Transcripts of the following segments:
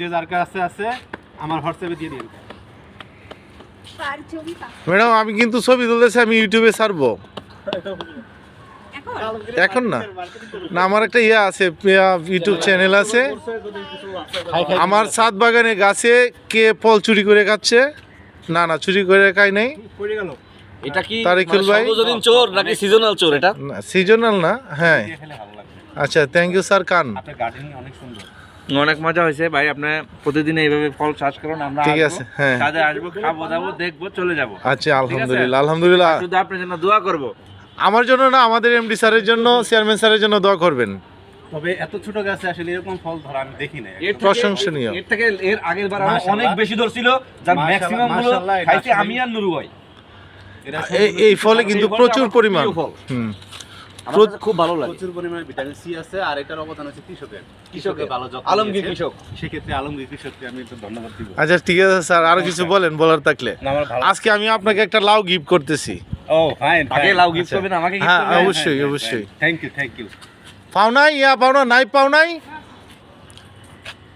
যে যার কাছে আছে আমার হোয়াটসঅ্যাপে দিয়ে দিন ম্যাডাম আমি কিন্তু ছবি তুলতেছি আমি ইউটিউবে ছাড়বো। এখন? এখন না। না আমার একটা ইয়ে আছে ইউটিউব চ্যানেল আছে। আমার ছাদ বাগানে গাছে কে ফল চুরি করে খাচ্ছে? না না চুরি করে খাই নাই। এটা কি তারিকুল মানে ভাই? চোর নাকি সিজনাল চোর এটা? সিজনাল না হ্যাঁ। আচ্ছা থ্যাংক ইউ স্যার কান। আপনার গার্ডেনিং অনেক সুন্দর। অনেক মজা হয়েছে। ভাই আপনি প্রতিদিন এইভাবে ফল চাষ করুন আমরা ঠিক আছে, হ্যাঁ। ছাদে আসব খাব দাবো দেখব চলে যাব। আচ্ছা আলহামদুলিল্লাহ আলহামদুলিল্লাহ। শুধু আপনার জন্য দোয়া করব। আমার জন্য না আমাদের এমডি স্যারের জন্য চেয়ারম্যান স্যারের জন্য দোয়া করবেন। তবে এত ছোট গাছে আসলে এরকম ফল ধরা আমি দেখি নাই। এর প্রশংসনীয়। এর থেকে এর আগের বার অনেক বেশি ধরছিল যার ম্যাক্সিমামগুলো মাশাআল্লাহ, এটা খাইছে আসলে- আমি আর নুরু ভাই। এই- এই ফলে কিন্তু প্রচুর পরিমাণ। হুম। খুব ভালো লাগে। প্রচুর পরিমাণে ভিটামিন সি আছে আর এটার অবদান আছে কৃষকের। কৃষকের। ভালো যত্ন আলমগীর কৃষক। সেক্ষেত্রে আলমগীর কৃষককে আমি একটু ধন্যবাদ দিব। আচ্ছা ঠিক আছে স্যার আরও কিছু বলেন বলার থাকলে। না, আমার ভালো আজকে আমি আপনাকে একটা লাউ গিফট করতেছি। ও ফাইন আগে লাউ গিফট আচ্ছা। করবেন আমাকে হ্যাঁ, গিফট করবেন? অবশ্যই, অবশ্যই। থ্যাংক ইউ থ্যাংক ইউ পাও নাই? ইয়া পাও না? নাই পাও নাই?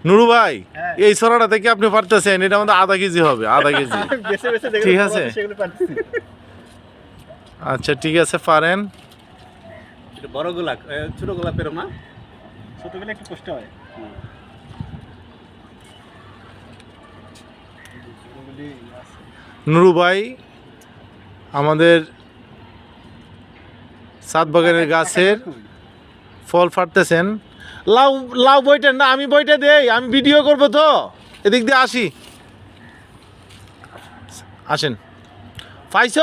নুরু ভাই হ্যাঁ। এই সরাটা থেকে আপনি পারতেছেন এটা আমাদের আধা কেজি হবে আধা কেজি। ঠিক আছে। আচ্ছা ঠিক আছে পারেন। এটা বড় গোলাপ এ, ছোট গোলাপের না ছোট একটু কষ্ট হয়। নুরু ভাই আমাদের সাত বাগানের গাছের ফল ফাটতেছেন। লাউ লাউ বইটা না আমি বইটা দেই আমি ভিডিও করব তো। এদিক দিয়ে আসি। আসেন। পাইছ?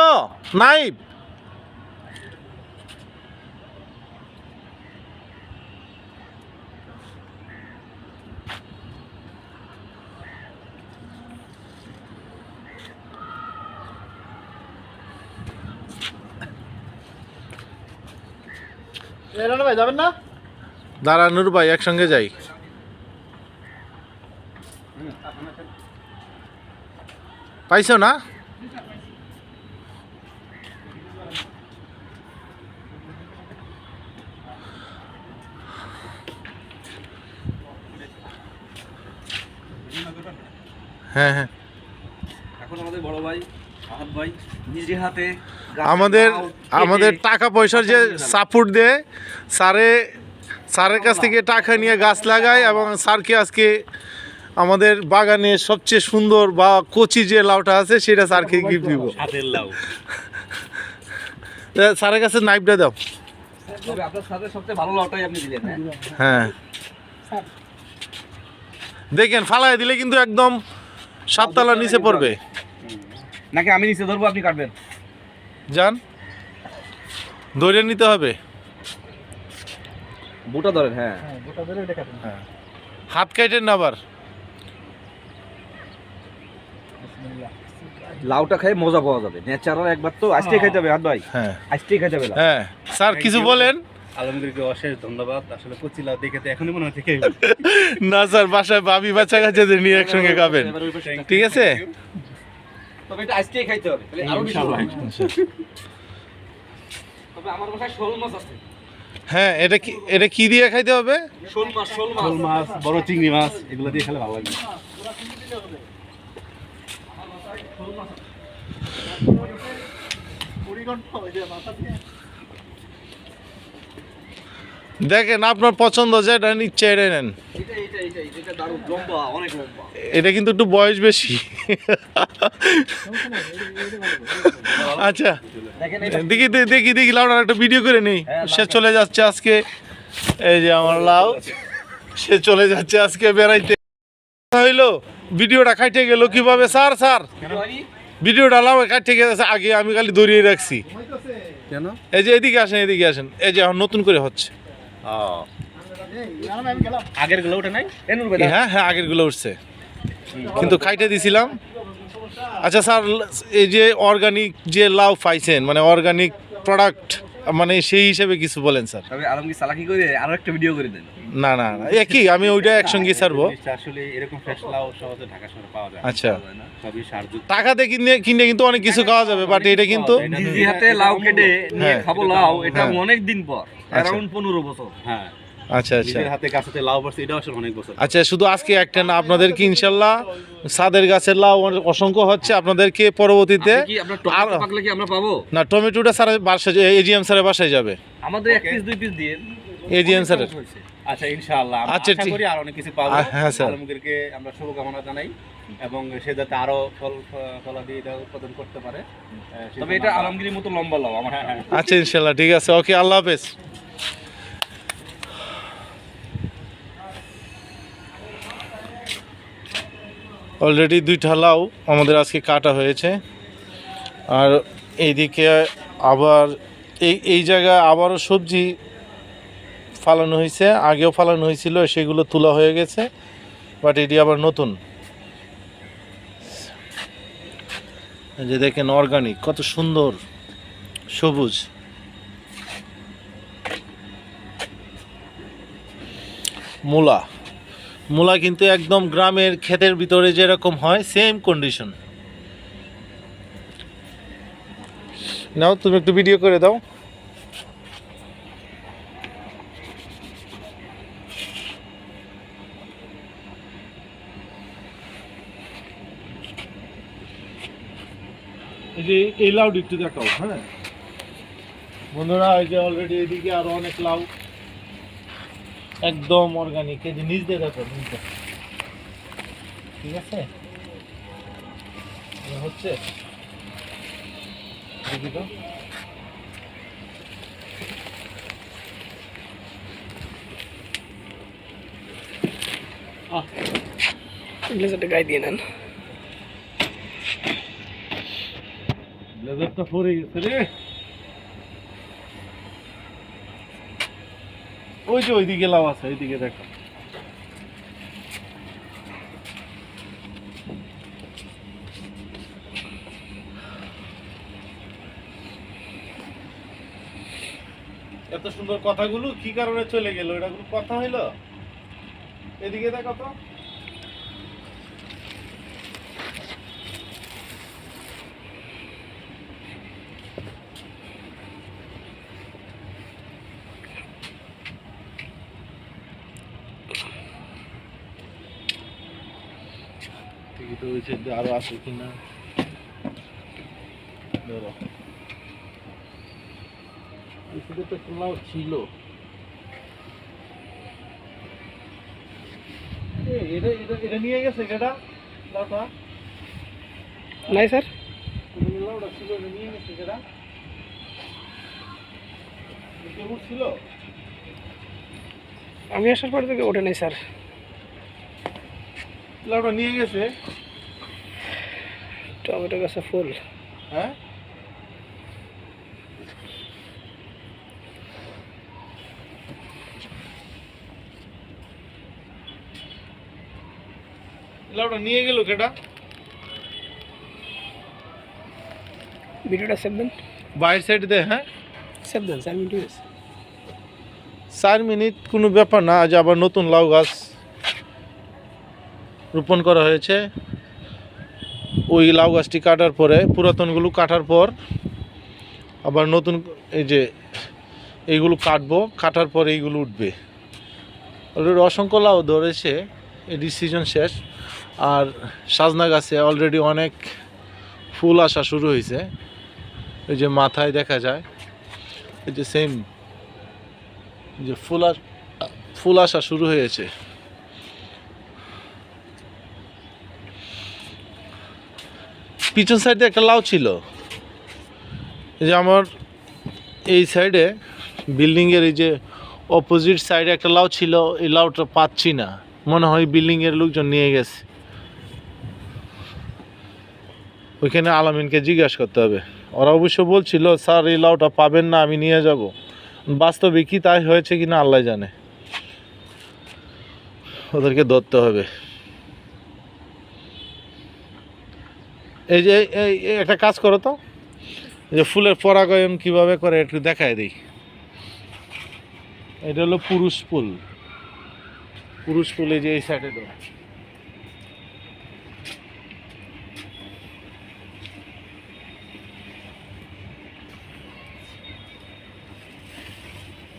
নাই ভাই যাবেন না? দাঁড়া নুরু ভাই একসঙ্গে যাই। পাইছো না? হ্যাঁ হ্যাঁ। এখন আমাদের বড় ভাই আহাদ ভাই নিজে হাতে আমাদের আমাদের টাকা পয়সার যে সাপোর্ট দেয় স্যারে স্যারের কাছ থেকে টাকা নিয়ে গাছ লাগায় এবং স্যারকে আজকে আমাদের বাগানে সবচেয়ে সুন্দর বা কচি যে লাউটা আছে সেটা স্যারকে গিফট দিব। স্যারের কাছে নাইফটা দাও। হ্যাঁ? হ্যাঁ। দেখেন ফালায় দিলে কিন্তু একদম সাততলা নিচে পড়বে। নাকি আমি নিচে ধরবো আপনি কাটবেন? যান ধরে নিতে হবে। বুটা ধরেন হ্যাঁ। হাত কাটেন না আবার। লাউটা খাই মজা পাওয়া যাবে। ন্যাচারাল একবার তো আজকে খাইতে হবে হাত ভাই। হ্যাঁ। আজকেই খাইতে হবে লাউ। হ্যাঁ। স্যার কিছু বলেন? আলমগীরকে অশেষ ধন্যবাদ। আসলে কচি লাউ দেখে তো এখনই মনে হচ্ছে না স্যার বাসায় বাবি বাচ্চা কাচ্চাদের নিয়ে একসঙ্গে খাবেন। ঠিক আছে? তবে এটা আজকেই খাইতে হবে। তাহলে আরও বেশি। তবে আমার বাসায় শোল মাছ আছে। হ্যাঁ এটা কি এটা কি দিয়ে খাইতে হবে? শোল মাছ শোল মাছ। শোল মাছ বড় চিংড়ি মাছ এগুলো দিয়ে খেলে ভালো লাগবে। দেখেন আপনার পছন্দ যেটা নিচ্ছে এটা নেন। এটা কিন্তু একটু বয়স বেশি। আচ্ছা দেখি দেখি দেখি লাউডার একটা ভিডিও করে নেই। হ্যাঁ, সে চলে যাচ্ছে আজকে এই যে আমার লাউ সে চলে যাচ্ছে আজকে বেড়াইতে। হইল ভিডিওটা খাইতে গেল কীভাবে? স্যার স্যার ভিডিওটা লাউ কাটতে গেছে আগে আমি খালি দৌড়িয়ে রাখছি। কেন? এই যে এদিকে আসেন এদিকে আসেন। এই যে এখন নতুন করে হচ্ছে। আগেরগুলো নাই? হ্যাঁ হ্যাঁ আগেরগুলো উঠছে। কিন্তু খাইতে দিছিলাম। আচ্ছা স্যার এই যে অর্গানিক যে লাউ পাইছেন মানে অর্গানিক প্রোডাক্ট মানে সেই হিসেবে কিছু বলেন স্যার। তবে আলমগীর চালাকি করে আরও একটা ভিডিও করে দেন। না না না একই আমি ওইটা একসঙ্গে ছাড়বো। আসলে এরকম ফ্রেশ লাউ সহজে ঢাকা শহরে পাওয়া যায় আচ্ছা। সবই সারযুক্ত টাকাতে কিনে কিনে কিন্তু অনেক কিছু খাওয়া যাবে বাট এটা কিন্তু নিজে হাতে লাউ কেটে নিয়ে হ্যাঁ। খাব লাউ এটা হ্যাঁ। অনেক দিন পর। অ্যারাউন্ড পনেরো বছর হ্যাঁ। আচ্ছা আচ্ছা। নিজের হাতে গাছতে লাউ পড়ছে এটা আসলে অনেক বছর। আচ্ছা শুধু আজকে একটা না আপনাদেরকে ইনশাল্লাহ সাদের গাছের লাউ অসংখ্য হচ্ছে আপনাদেরকে পরবর্তীতে আর- পাকলে কি আমরা পাবো? না টমেটোটা স্যার বাসায় এজিএম স্যারের বাসায় যাবে। আমাদের এক পিস দুই পিস দিয়ে এজিএম স্যারের। আচ্ছা ইনশাআল্লাহ। আচ্ছা, আশা করি আর অনেক কিছু পাবো। হ্যাঁ, স্যার। আলমগীরকে আমরা শুভকামনা জানাই এবং সে যাতে আরও ফল ফলাদি এটা উৎপাদন করতে পারে। তবে এটা আলমগীরের মতো লম্বা লাউ আমার হ্যাঁ হ্যাঁ। আচ্ছা ইনশাল্লাহ ঠিক আছে ওকে আল্লাহ হাফেজ। অলরেডি দুইটা লাউ আমাদের আজকে কাটা হয়েছে। আর এইদিকে আবার এই এই জায়গায় আবারও সবজি ফালানো হয়েছে। আগেও ফালানো হয়েছিল, সেগুলো তোলা হয়ে গেছে বাট এটি আবার নতুন। যে দেখেন অর্গানিক কত সুন্দর সবুজ। মূলা। মূলা কিন্তু একদম গ্রামের ক্ষেতের ভিতরে যেরকম হয় সেম কন্ডিশন নাও তুমি একটু ভিডিও করে দাও। এই যে এই লাউড একটু দেখাও হ্যাঁ? বন্ধুরা এই যে অলরেডি এদিকে আরও অনেক লাউ। একদম অর্গানিক এই যে দিয়ে দেখো দিয়ে। ঠিক আছে? হচ্ছে দেখি তো। ব্লেজারটা গায়ে দিয়ে নেন। ব্লেজারটা পরে গেছে রে। ওই যে ওইদিকে লাভ আছে, ওইদিকে দেখো। এত সুন্দর কথাগুলো কি কারণে চলে গেল? এটা কোনো কথা হইল? এদিকে দেখো তো। তো হয়েছে যে আরও আছে কিনা? ধরো। এখানে তো খোলাও ছিল। এটা এটা এটা নিয়ে গেছে কেটা লাউটা? নাই স্যার। লাউটা ছিল এটা নিয়ে গেছে কেমন ছিল? আমি আসার পর থেকে ওঠে নাই স্যার। লাউটা নিয়ে গেছে? টমেটো গাছে ফুল। হ্যাঁ? লাউটা নিয়ে গেল কেটা? ভিডিওটা সেভ দেন। বাইর সাইড দে হ্যাঁ? সেভ দেন স্যার ভিডিও চার মিনিট কোনো ব্যাপার না আজ আবার নতুন লাউ গাছ রোপণ করা হয়েছে। ওই লাউ গাছটি কাটার পরে, পুরাতনগুলো কাটার পর আবার নতুন এই যে এইগুলো কাটবো, কাটার পরে এইগুলো উঠবে। অলরেডি অসংখ্য লাউ ধরেছে এটি সিজন শেষ। আর সাজনা গাছে অলরেডি অনেক ফুল আসা শুরু হয়েছে। এই যে মাথায় দেখা যায়, এই যে সেম যে ফুল ফুল আসা শুরু হয়েছে। পিছন সাইডে একটা লাউ ছিল। যে আমার এই সাইডে বিল্ডিংয়ের এই যে অপোজিট সাইডে একটা লাউ ছিল, এই লাউটা পাচ্ছি না। মনে হয় বিল্ডিংয়ের লোকজন নিয়ে গেছে। ওইখানে আলামিনকে জিজ্ঞাসা করতে হবে। ওরা অবশ্য বলছিল, স্যার, এই লাউটা পাবেন না, আমি নিয়ে যাব। বাস্তবে কি তাই হয়েছে কিনা আল্লাহ জানে। ওদেরকে ধরতে হবে। এই যে, এই একটা কাজ করো তো। যে ফুলের পরাগায়ন কীভাবে করে একটু দেখায় দিই। এটা হলো পুরুষ ফুল। পুরুষ ফুল এই যে এই সাইডে দাও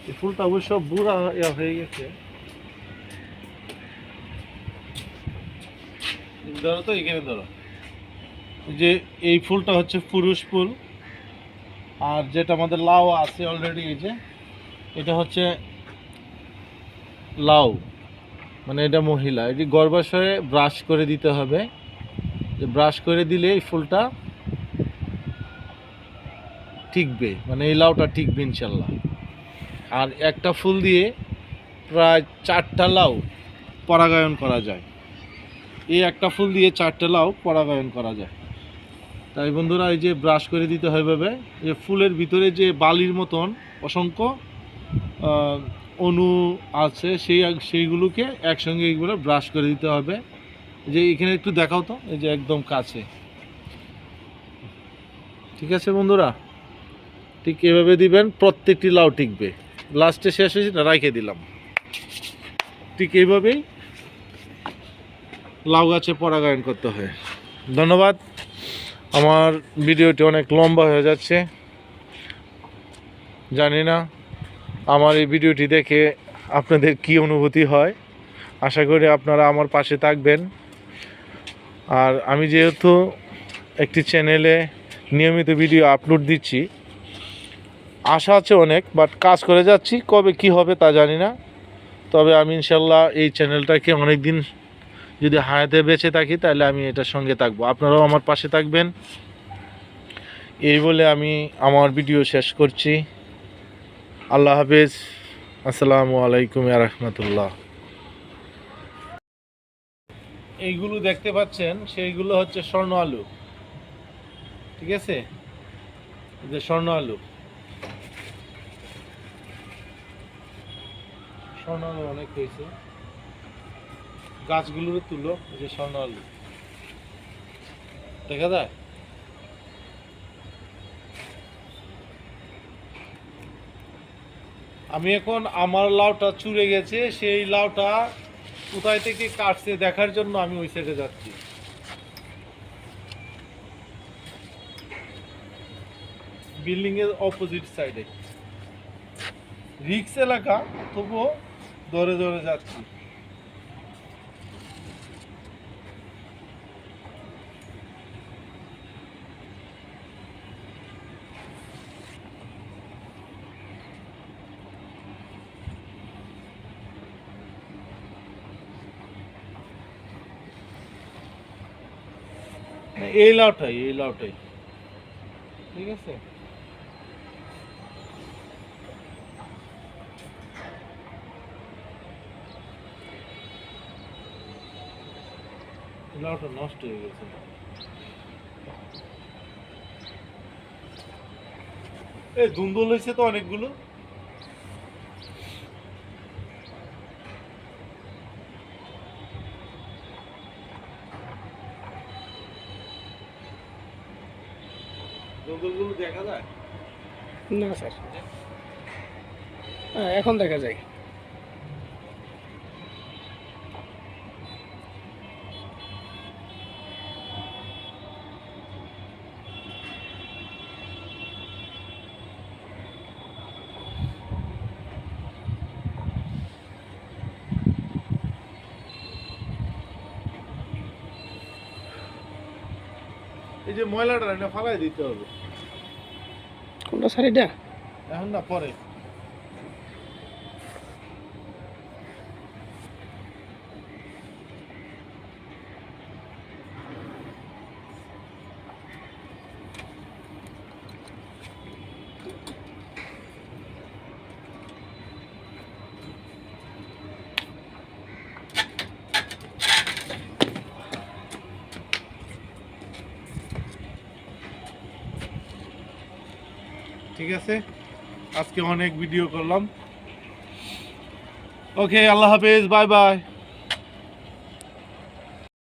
এই ফুলটা অবশ্য বুড়া হয়ে গেছে। ধরো তো এখানে ধরো। যে এই ফুলটা হচ্ছে পুরুষ ফুল। আর যেটা আমাদের লাউ আছে অলরেডি এই যে, এটা হচ্ছে লাউ। মানে এটা মহিলা। এটি গর্ভাশয়ে ব্রাশ করে দিতে হবে। যে ব্রাশ করে দিলে এই ফুলটা টিকবে মানে এই লাউটা টিকবে ইনশাল্লাহ। আর একটা ফুল দিয়ে প্রায় চারটা লাউ পরাগায়ন করা যায়। এই একটা ফুল দিয়ে চারটা লাউ পরাগায়ন করা যায়। তাই বন্ধুরা এই যে ব্রাশ করে দিতে হয় ভাবে যে ফুলের ভিতরে যে বালির মতন অসংখ্য অণু আছে, সেই সেইগুলোকে একসঙ্গে এইগুলো ব্রাশ করে দিতে হবে। যে এখানে একটু দেখাও তো, এই যে একদম কাছে। ঠিক আছে বন্ধুরা? ঠিক এভাবে দিবেন, প্রত্যেকটি লাউ টিকবে। লাস্টে শেষ হয়েছে, না রাইখে দিলাম। ঠিক এইভাবেই লাউ গাছে পরাগায়ন করতে হয়। ধন্যবাদ। আমার ভিডিওটি অনেক লম্বা হয়ে যাচ্ছে। জানি না আমার এই ভিডিওটি দেখে আপনাদের কি অনুভূতি হয়। আশা করি আপনারা আমার পাশে থাকবেন। আর আমি যেহেতু একটি চ্যানেলে নিয়মিত ভিডিও আপলোড দিচ্ছি, আশা আছে অনেক, বাট কাজ করে যাচ্ছি, কবে কি হবে তা জানি না। তবে আমি ইনশাল্লাহ এই চ্যানেলটাকে অনেক দিন যদি হায়াতে বেঁচে থাকি, তাহলে আমি এটার সঙ্গে থাকব। আপনারাও আমার পাশে থাকবেন। এই বলে আমি আমার ভিডিও শেষ করছি। আল্লাহ হাফেজ। আসসালামু আলাইকুম রহমতুল্লাহ। এইগুলো দেখতে পাচ্ছেন, সেইগুলো হচ্ছে স্বর্ণ আলু। ঠিক আছে? যে স্বর্ণ আলু। স্বর্ণ আলু অনেক হয়েছে। গাছগুলোর তুলো যে স্বর্ণ আলু। দেখা যায়? আমি এখন আমার লাউটা চুরে গেছে, সেই লাউটা কোথায় থেকে কাটছে দেখার জন্য আমি ওই সাইডে যাচ্ছি। বিল্ডিং এর অপোজিট সাইডে রিক্স এলাকা, তবুও দৌড়ে দৌড়ে যাচ্ছি। এই লাউটাই এই লাউটাই। ঠিক আছে? লাউটা নষ্ট হয়ে গেছে। এই ধুন্দুল হয়েছে তো অনেকগুলো। ধুন্দুলগুলো দেখা যায়? না স্যার। হ্যাঁ এখন দেখা যায়। যে ময়লাটা এটা ফালাই দিতে হবে। কোনটা শাড়িটা এখন না পরে। ঠিক আছে? আজকে অনেক ভিডিও করলাম। ওকে আল্লাহ হাফেজ বাই বাই